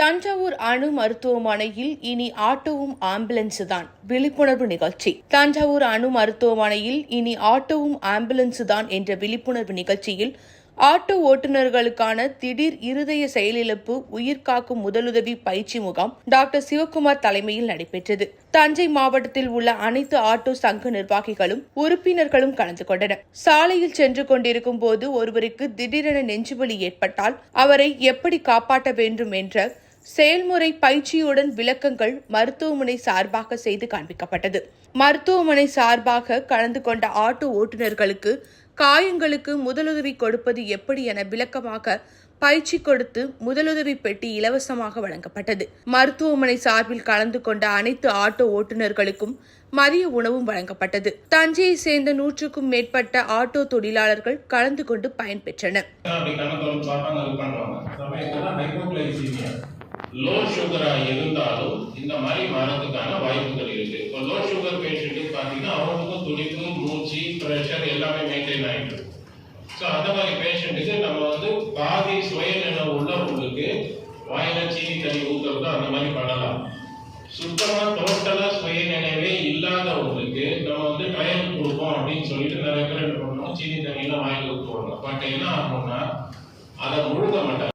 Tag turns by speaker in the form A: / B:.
A: தஞ்சாவூர் அணு மருத்துவமனையில் இனி ஆட்டோவும் ஆம்புலன்ஸ் தான் விழிப்புணர்வு நிகழ்ச்சி. தஞ்சாவூர் அணு மருத்துவமனையில் இனி ஆட்டோவும் ஆம்புலன்ஸ் தான் என்ற விழிப்புணர்வு நிகழ்ச்சியில் ஆட்டோ ஓட்டுநர்களுக்கான திடீர் இருதய செயலிழப்பு உயிர்காக்கும் முதலுதவி பயிற்சி முகாம் டாக்டர் சிவக்குமார் தலைமையில் நடைபெற்றது. தஞ்சை மாவட்டத்தில் உள்ள அனைத்து ஆட்டோ சங்க நிர்வாகிகளும் உறுப்பினர்களும் கலந்து கொண்டனர். சாலையில் சென்று கொண்டிருக்கும் போது ஒருவருக்கு திடீரென நெஞ்சுவலி ஏற்பட்டால் அவரை எப்படி காப்பாற்ற வேண்டும் என்ற செயல்முறை பயிற்சியுடன் விளக்கங்கள் மருத்துவமனை சார்பாக செய்து காண்பிக்கப்பட்டது. மருத்துவமனை சார்பாக கலந்து கொண்ட ஆட்டோ ஓட்டுநர்களுக்கு காயங்களுக்கு முதலுதவி கொடுப்பது எப்படி என விளக்கமாக பயிற்சி கொடுத்து முதலுதவி பெட்டி இலவசமாக வழங்கப்பட்டது. மருத்துவமனை சார்பில் கலந்து கொண்ட அனைத்து ஆட்டோ ஓட்டுநர்களுக்கும் மதிய உணவும் வழங்கப்பட்டது. தஞ்சையை சேர்ந்த நூற்றுக்கும் மேற்பட்ட ஆட்டோ தொழிலாளர்கள் கலந்து கொண்டு பயன்பெற்றனர்
B: லோ சுகரா இருந்தாலும் இந்த மாதிரி வரதுக்கான வாய்ப்புகள் இருக்கு. இப்போ லோ சுகர் பேஷண்ட்டுக்கு பார்த்தீங்கன்னா அவங்களுக்கும் துடிப்பு மூச்சு ப்ரெஷர் எல்லாமே மெயின்டைன் ஆகிட்டு ஸோ அந்த மாதிரி பேஷண்ட்டுக்கு நம்ம வந்து பாதி சுயநினைவு உள்ளவங்களுக்கு வாயில சீனி தண்ணி ஊத்துறது அந்த மாதிரி பண்ணலாம். சுத்தமா டோட்டலா சுயநினைவே இல்லாதவங்களுக்கு நம்ம வந்து ட்ரையல் கொடுப்போம் அப்படின்னு சொல்லிட்டு நிறைய பேர் என்ன பண்ணுவோம் சீனி தண்ணியெல்லாம் வாயில் ஊற்றுவாங்க பட் என்ன ஆகும்னா அதை முழுங்க மாட்டாங்க